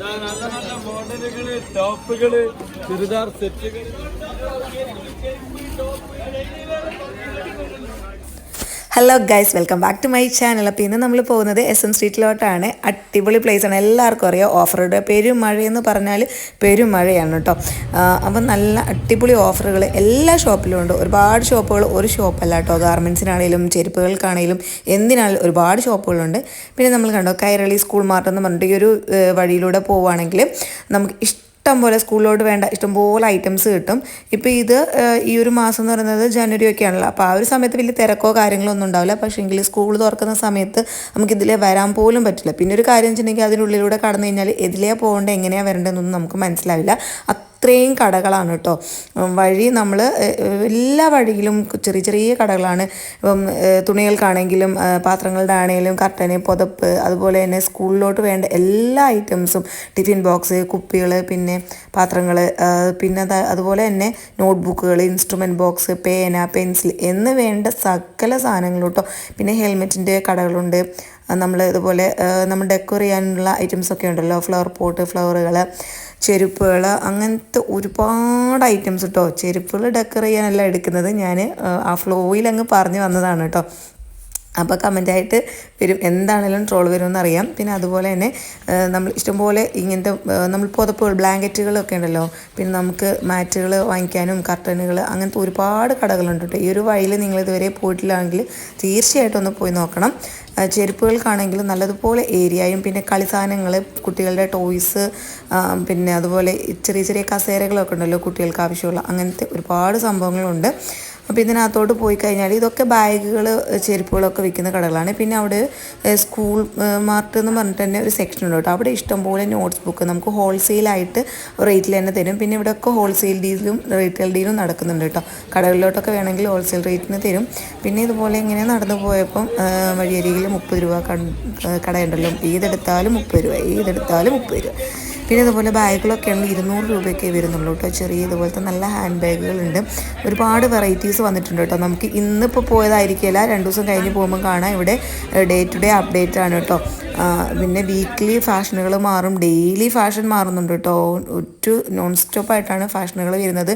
നല്ല നല്ല മോഡലുകൾ ടോപ്പുകൾ ചുരിദാർ സെറ്റുകൾ hello guys welcome back to my channel അപ്പോൾ ഇന്ന് നമ്മൾ പോകുന്നത് എസ് എം സ്ട്രീറ്റിലോട്ടാണ് അടിപൊളി പ്ലേസ് ആണ്. എല്ലാവർക്കും അറിയാം. ഓഫറുടെ പെരും മഴയെന്ന് പറഞ്ഞാൽ പെരുമഴയാണ് കേട്ടോ അപ്പം നല്ല അടിപൊളി ഓഫറുകൾ എല്ലാ ഷോപ്പിലും ഉണ്ട്. ഒരുപാട് ഷോപ്പുകൾ ഒരു ഷോപ്പല്ല കേട്ടോ ഗാർമെന്റ്സിനാണെങ്കിലും ചെരുപ്പുകൾക്കാണെങ്കിലും എന്തിനാണെങ്കിലും ഒരുപാട് ഷോപ്പുകളുണ്ട് പിന്നെ നമ്മൾ കണ്ടോ കൈരളി സ്കൂൾ മാർട്ട് എന്ന് പറഞ്ഞിട്ട് ഈ ഒരു വഴിയിലൂടെ പോവുകയാണെങ്കിൽ നമുക്ക് ഇഷ്ടം ഇഷ്ടം പോലെ സ്കൂളിലോട്ട് വേണ്ട ഇഷ്ടംപോലെ ഐറ്റംസ് കിട്ടും. ഇപ്പോൾ ഇത് ഈ ഒരു മാസം എന്ന് പറയുന്നത് ജനുവരി ഒക്കെ ആണല്ലോ അപ്പോൾ ആ ഒരു സമയത്ത് വലിയ തിരക്കോ കാര്യങ്ങളോ ഒന്നും ഉണ്ടാവില്ല. പക്ഷേ എങ്കിൽ സ്കൂൾ തുറക്കുന്ന സമയത്ത് നമുക്ക് ഇതിലെ വരാൻ പോലും പറ്റില്ല. പിന്നെ ഒരു കാര്യം വെച്ചിട്ടുണ്ടെങ്കിൽ അതിനുള്ളിലൂടെ കടന്നു കഴിഞ്ഞാൽ ഇതിലേ പോകേണ്ടത് എങ്ങനെയാണ് വരേണ്ടതെന്നൊന്നും നമുക്ക് മനസ്സിലാവില്ല. അത്രയും കടകളാണ് കേട്ടോ. വഴി നമ്മൾ എല്ലാ വഴിയിലും ചെറിയ ചെറിയ കടകളാണ്. ഇപ്പം തുണികൾക്കാണെങ്കിലും പാത്രങ്ങളുടെ ആണെങ്കിലും കർട്ടന് പുതപ്പ് അതുപോലെ തന്നെ സ്കൂളിലോട്ട് വേണ്ട എല്ലാ ഐറ്റംസും ടിഫിൻ ബോക്സ് കുപ്പികൾ പിന്നെ പാത്രങ്ങൾ പിന്നെ അതുപോലെ തന്നെ നോട്ട്ബുക്കുകൾ ഇൻസ്ട്രുമെന്റ് ബോക്സ് പേന പെൻസിൽ എന്ന് വേണ്ട സകല സാധനങ്ങളും കേട്ടോ. പിന്നെ ഹെൽമെറ്റിന്റെ കടകളുണ്ട്. നമ്മൾ ഇതുപോലെ നമ്മൾ ഡെക്കോർ ചെയ്യാനുള്ള ഐറ്റംസ് ഒക്കെ ഉണ്ടല്ലോ. ഫ്ലവർ പോട്ട് ഫ്ലവറുകൾ ചെരുപ്പുകൾ അങ്ങനത്തെ ഒരുപാട് ഐറ്റംസ് കേട്ടോ ചെരുപ്പുകൾ ഡെക്കർ ചെയ്യാനല്ല എടുക്കുന്നത്. ഞാൻ ആ ഫ്ലോയിൽ അങ്ങ് പറഞ്ഞു വന്നതാണ് കേട്ടോ അപ്പോൾ കമന്റായിട്ട് വരും. എന്താണെങ്കിലും ട്രോൾ വരുമെന്ന് അറിയാം പിന്നെ അതുപോലെ തന്നെ നമ്മൾ ഇഷ്ടംപോലെ ഇങ്ങനത്തെ നമ്മൾ പുതപ്പുകൾ ബ്ലാങ്കറ്റുകളൊക്കെ ഉണ്ടല്ലോ. പിന്നെ നമുക്ക് മാറ്റുകൾ വാങ്ങിക്കാനും കർട്ടനുകൾ അങ്ങനത്തെ ഒരുപാട് കടകളുണ്ട് കേട്ടോ. ഈ ഒരു വഴിയിൽ നിങ്ങൾ ഇതുവരെ പോയിട്ടില്ലെങ്കിൽ തീർച്ചയായിട്ടും ഒന്ന് പോയി നോക്കണം. ചെരുപ്പുകൾക്കാണെങ്കിലും നല്ലതുപോലെ ഏരിയയും പിന്നെ കളി സാധനങ്ങൾ കുട്ടികളുടെ ടോയ്സ് പിന്നെ അതുപോലെ ചെറിയ ചെറിയ കസേരകളൊക്കെ ഉണ്ടല്ലോ കുട്ടികൾക്ക് ആവശ്യമുള്ള അങ്ങനത്തെ ഒരുപാട് സംഭവങ്ങളുണ്ട്. അപ്പോൾ ഇതിനകത്തോട്ട് പോയി കഴിഞ്ഞാൽ ഇതൊക്കെ ബാഗുകൾ ചെരുപ്പുകളൊക്കെ വിൽക്കുന്ന കടകളാണ്. പിന്നെ അവിടെ സ്കൂൾ മാർട്ട് എന്ന് പറഞ്ഞിട്ട് തന്നെ ഒരു സെക്ഷൻ ഉണ്ട് കേട്ടോ. അവിടെ ഇഷ്ടംപോലെ നോട്ട്സ് ബുക്ക് നമുക്ക് ഹോൾസെയിലായിട്ട് റേറ്റിൽ തന്നെ തരും. പിന്നെ ഇവിടെയൊക്കെ ഹോൾസെയിൽ ഡീലും റീറ്റെയിൽ ഡീലും നടക്കുന്നുണ്ട് കേട്ടോ. കടകളിലോട്ടൊക്കെ വേണമെങ്കിൽ ഹോൾസെയിൽ റേറ്റിന് തരും. പിന്നെ ഇതുപോലെ ഇങ്ങനെ നടന്നു പോയപ്പം വഴിയരികിൽ മുപ്പത് രൂപ കടയുണ്ടല്ലോ. ഏതെടുത്താലും മുപ്പത് രൂപ ഏതെടുത്താലും മുപ്പത് രൂപ. പിന്നെ ഇതുപോലെ ബാഗുകളൊക്കെ ആണെങ്കിൽ ഇരുന്നൂറ് രൂപയൊക്കെ വരുന്നുള്ളൂ കേട്ടോ. ചെറിയ ഇതുപോലത്തെ നല്ല ഹാൻഡ് ബാഗുകളുണ്ട്. ഒരുപാട് വെറൈറ്റീസ് വന്നിട്ടുണ്ട് കേട്ടോ. നമുക്ക് ഇന്നിപ്പോൾ പോയതായിരിക്കില്ല. രണ്ട് ദിവസം കഴിഞ്ഞ് പോകുമ്പോൾ കാണാം. ഇവിടെ ഡേ ടു ഡേ അപ്ഡേറ്റ് ആണ് കേട്ടോ. പിന്നെ വീക്ക്ലി ഫാഷനുകൾ മാറും. ഡെയിലി ഫാഷൻ മാറുന്നുണ്ട് കേട്ടോ. ഒറ്റ നോൺ സ്റ്റോപ്പായിട്ടാണ് ഫാഷനുകൾ വരുന്നത്.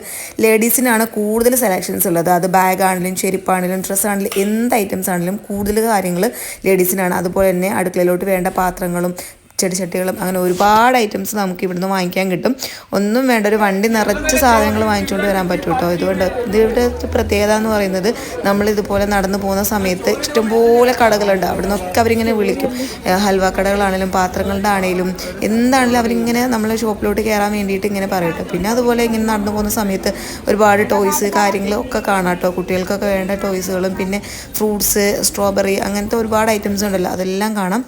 ലേഡീസിനാണ് കൂടുതൽ സെലക്ഷൻസ് ഉള്ളത്. അത് ബാഗ് ആണെങ്കിലും ചെരുപ്പാണെങ്കിലും ഡ്രസ്സ് ആണെങ്കിലും എന്ത് ഐറ്റംസ് ആണെങ്കിലും കൂടുതൽ കാര്യങ്ങൾ ലേഡീസിനാണ് അതുപോലെ തന്നെ അടുക്കളയിലോട്ട് വേണ്ട പാത്രങ്ങളും ചെടിച്ചട്ടികളും അങ്ങനെ ഒരുപാട് ഐറ്റംസ് നമുക്ക് ഇവിടുന്ന് വാങ്ങിക്കാൻ കിട്ടും. ഒന്നും വേണ്ട ഒരു വണ്ടി നിറച്ച് സാധനങ്ങൾ വാങ്ങിച്ചുകൊണ്ട് വരാൻ പറ്റും കേട്ടോ ഇതുകൊണ്ട് ഇതിവിടെ പ്രത്യേകത എന്ന് പറയുന്നത് നമ്മൾ ഇതുപോലെ നടന്നു പോകുന്ന സമയത്ത് ഇഷ്ടംപോലെ കടകളുണ്ട്. അവിടെ നിന്നൊക്കെ അവരിങ്ങനെ വിളിക്കും. ഹൽവ കടകളാണെങ്കിലും പാത്രങ്ങളുടെ ആണെങ്കിലും എന്താണെങ്കിലും അവരിങ്ങനെ നമ്മളെ ഷോപ്പിലോട്ട് കയറാൻ വേണ്ടിയിട്ട് ഇങ്ങനെ പറയട്ടെ പിന്നെ അതുപോലെ ഇങ്ങനെ നടന്നു പോകുന്ന സമയത്ത് ഒരുപാട് ടോയ്സ് കാര്യങ്ങളൊക്കെ കാണാം കേട്ടോ കുട്ടികൾക്കൊക്കെ വേണ്ട ടോയ്സുകളും പിന്നെ ഫ്രൂട്ട്സ് സ്ട്രോബെറി അങ്ങനത്തെ ഒരുപാട് ഐറ്റംസ് ഉണ്ടല്ലോ. അതെല്ലാം കാണാം.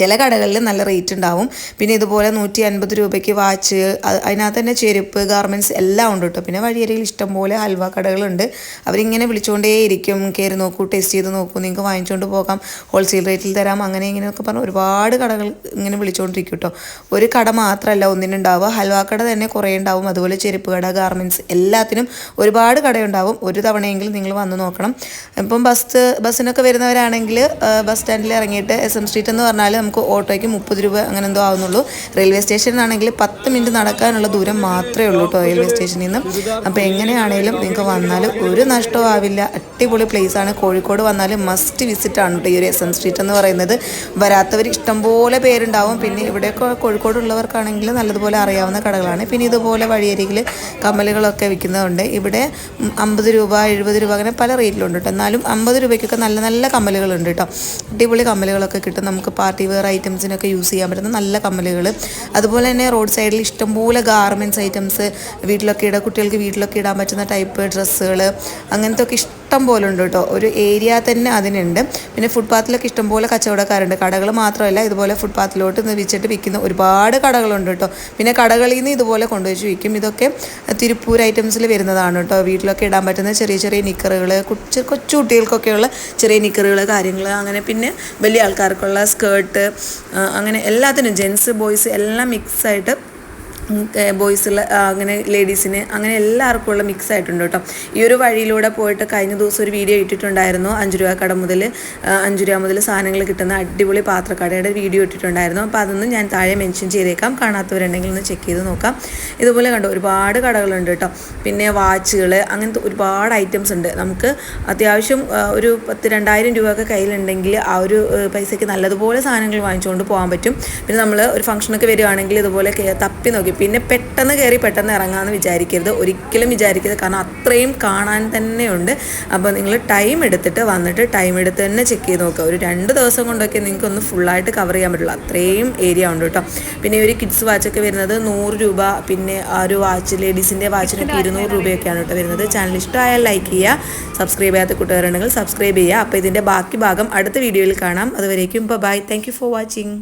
ചില കടകളിൽ നല്ല റേറ്റ് ഉണ്ടാവും. പിന്നെ ഇതുപോലെ നൂറ്റി അൻപത് രൂപയ്ക്ക് വാച്ച് അത് അതിനകത്ത് തന്നെ ചെരുപ്പ് ഗാർമെന്റ്സ് എല്ലാം ഉണ്ട് കേട്ടോ പിന്നെ വഴിയരികിൽ ഇഷ്ടംപോലെ ഹൽവ കടകളുണ്ട്. അവരിങ്ങനെ വിളിച്ചുകൊണ്ടേയിരിക്കും കയറി നോക്കൂ ടേസ്റ്റ് ചെയ്ത് നോക്കൂ നിങ്ങൾക്ക് വാങ്ങിച്ചുകൊണ്ട് പോകാം. ഹോൾസെയിൽ റേറ്റിൽ തരാം അങ്ങനെ ഇങ്ങനെയൊക്കെ പറഞ്ഞ് ഒരുപാട് കടകൾ ഇങ്ങനെ വിളിച്ചുകൊണ്ടിരിക്കും കേട്ടോ ഒരു കട മാത്രമല്ല ഒന്നിനുണ്ടാവുക. ഹൽവ കട തന്നെ കുറേ ഉണ്ടാവും. അതുപോലെ ചെരുപ്പ് കട ഗാർമെന്റ്സ് എല്ലാത്തിനും ഒരുപാട് കടയുണ്ടാവും. ഒരു തവണയെങ്കിലും നിങ്ങൾ വന്ന് നോക്കണം. ഇപ്പം ബസ് ബസ്സിനൊക്കെ വരുന്നവരാണെങ്കിൽ ബസ് സ്റ്റാൻഡിൽ ഇറങ്ങിയിട്ട് എസ് എം സ്ട്രീറ്റ് എന്ന് പറഞ്ഞാൽ നമുക്ക് ഓട്ടോയ്ക്ക് മുപ്പത് രൂപ അങ്ങനെ എന്തോ ആവുന്നുള്ളൂ. റെയിൽവേ സ്റ്റേഷനിലാണെങ്കിൽ പത്ത് മിനിറ്റ് നടക്കാനുള്ള ദൂരം മാത്രമേ ഉള്ളൂ കേട്ടോ റെയിൽവേ സ്റ്റേഷനിൽ നിന്ന്. അപ്പോൾ എങ്ങനെയാണെങ്കിലും നിങ്ങൾക്ക് വന്നാൽ ഒരു നഷ്ടവും ആവില്ല. അടിപൊളി ആണ്. കോഴിക്കോട് വന്നാൽ മസ്റ്റ് വിസിറ്റ് ആണ് കേട്ടോ ഈ ഒരു എസ് എൻ സ്ട്രീറ്റ് എന്ന് പറയുന്നത്. വരാത്തവർ ഇഷ്ടംപോലെ പേരുണ്ടാവും. പിന്നെ ഇവിടെയൊക്കെ കോഴിക്കോടുള്ളവർക്കാണെങ്കിൽ നല്ലതുപോലെ അറിയാവുന്ന കടകളാണ്. പിന്നെ ഇതുപോലെ വഴിയരികിൽ കമ്മലുകളൊക്കെ വിൽക്കുന്നതുണ്ട്. ഇവിടെ അമ്പത് രൂപ എഴുപത് രൂപ അങ്ങനെ പല റേറ്റിലുണ്ട് കേട്ടോ. എന്നാലും അമ്പത് രൂപയ്ക്കൊക്കെ നല്ല നല്ല കമ്മലുകളുണ്ട് കേട്ടോ. അടിപൊളി കമ്മലുകളൊക്കെ കിട്ടും. നമുക്ക് പാർട്ടി വെയർ ഐറ്റംസിനൊക്കെ യൂസ് ചെയ്യാൻ പറ്റുന്ന നല്ല കമ്മലുകൾ അതുപോലെ തന്നെ റോഡ് സൈഡിൽ ഇഷ്ടംപോലെ ഗാർമെന്റ്സ് ഐറ്റംസ് വീട്ടിലൊക്കെ ഇടാം കുട്ടികൾക്ക് വീട്ടിലൊക്കെ ഇടാൻ പറ്റുന്ന ടൈപ്പ് ഡ്രസ്സുകൾ അങ്ങനത്തെ ഒക്കെ ഇഷ്ടം പോലെ ഉണ്ട് കേട്ടോ. ഒരു ഏരിയ തന്നെ അതിനുണ്ട്. പിന്നെ ഫുട്പാത്തിലൊക്കെ ഇഷ്ടംപോലെ കച്ചവടക്കാരുണ്ട്. കടകൾ മാത്രമല്ല ഇതുപോലെ ഫുട്പാത്തിലോട്ട് വിച്ചിട്ട് വിൽക്കുന്ന ഒരുപാട് കടകളുണ്ട് കേട്ടോ. പിന്നെ കടകളിൽ നിന്ന് ഇതുപോലെ കൊണ്ടുവച്ച് വിൽക്കും. ഇതൊക്കെ തിരുപ്പൂർ ഐറ്റംസിൽ വരുന്നതാണ് കേട്ടോ. വീട്ടിലൊക്കെ ഇടാൻ പറ്റുന്ന ചെറിയ ചെറിയ നിക്കറുകൾ കൊച്ചു കൊച്ചു കുട്ടികൾക്കൊക്കെയുള്ള ചെറിയ നിക്കറുകൾ കാര്യങ്ങൾ അങ്ങനെ പിന്നെ വലിയ ആൾക്കാർക്കുള്ള സ്കേർട്ട് അങ്ങനെ എല്ലാത്തിനും ജെൻസ് ബോയ്സ് എല്ലാം മിക്സ് ആയിട്ട് ബോയ്സുള്ള അങ്ങനെ ലേഡീസിന് അങ്ങനെ എല്ലാവർക്കും ഉള്ള മിക്സ് ആയിട്ടുണ്ട് കേട്ടോ. ഈ ഒരു വഴിയിലൂടെ പോയിട്ട് കഴിഞ്ഞ ദിവസം ഒരു വീഡിയോ ഇട്ടിട്ടുണ്ടായിരുന്നു അഞ്ച് രൂപ കട മുതൽ അഞ്ച് രൂപ മുതൽ സാധനങ്ങൾ കിട്ടുന്ന അടിപൊളി പാത്രക്കടയുടെ വീഡിയോ ഇട്ടിട്ടുണ്ടായിരുന്നു. അപ്പോൾ അതൊന്നും ഞാൻ താഴെ മെൻഷൻ ചെയ്തേക്കാം. കാണാത്തവരുണ്ടെങ്കിൽ ഒന്ന് ചെക്ക് ചെയ്ത് നോക്കാം. ഇതുപോലെ കണ്ടോ ഒരുപാട് കടകളുണ്ട് കേട്ടോ. പിന്നെ വാച്ചുകൾ അങ്ങനത്തെ ഒരുപാട് ഐറ്റംസ് ഉണ്ട്. നമുക്ക് അത്യാവശ്യം ഒരു പത്ത് രണ്ടായിരം രൂപയൊക്കെ കയ്യിലുണ്ടെങ്കിൽ ആ ഒരു പൈസയ്ക്ക് നല്ലതുപോലെ സാധനങ്ങൾ വാങ്ങിച്ചുകൊണ്ട് പോകാൻ പറ്റും. പിന്നെ നമ്മൾ ഒരു ഫംഗ്ഷനൊക്കെ വരികയാണെങ്കിൽ ഇതുപോലെ തപ്പി നോക്കി. പിന്നെ പെട്ടെന്ന് കയറി പെട്ടെന്ന് ഇറങ്ങാമെന്ന് വിചാരിക്കരുത്. ഒരിക്കലും വിചാരിക്കരുത്. കാരണം അത്രയും കാണാൻ തന്നെയുണ്ട്. അപ്പോൾ നിങ്ങൾ ടൈം എടുത്തിട്ട് വന്നിട്ട് ടൈം എടുത്ത് തന്നെ ചെക്ക് ചെയ്ത് നോക്കുക. ഒരു രണ്ട് ദിവസം കൊണ്ടൊക്കെ നിങ്ങൾക്ക് ഒന്ന് ഫുള്ളായിട്ട് കവർ ചെയ്യാൻ പറ്റുള്ളൂ. അത്രയും ഏരിയ ഉണ്ട് കേട്ടോ. പിന്നെ ഒരു കിഡ്സ് വാച്ചൊക്കെ വരുന്നത് നൂറ് രൂപ. പിന്നെ ആ ഒരു വാച്ച് ലേഡീസിന്റെ വാച്ചിനൊക്കെ ഇരുന്നൂറ് രൂപയൊക്കെയാണ് കേട്ടോ വരുന്നത്. ചാനൽ ഇഷ്ടമായാൽ ലൈക്ക് ചെയ്യുക. സബ്സ്ക്രൈബ് ചെയ്യാത്ത കൂട്ടുകാരുണ്ടെങ്കിൽ സബ്സ്ക്രൈബ് ചെയ്യുക. അപ്പോൾ ഇതിന്റെ ബാക്കി ഭാഗം അടുത്ത വീഡിയോയിൽ കാണാം. അതുവരേക്കും ബൈ താങ്ക് ഫോർ വാച്ചിങ്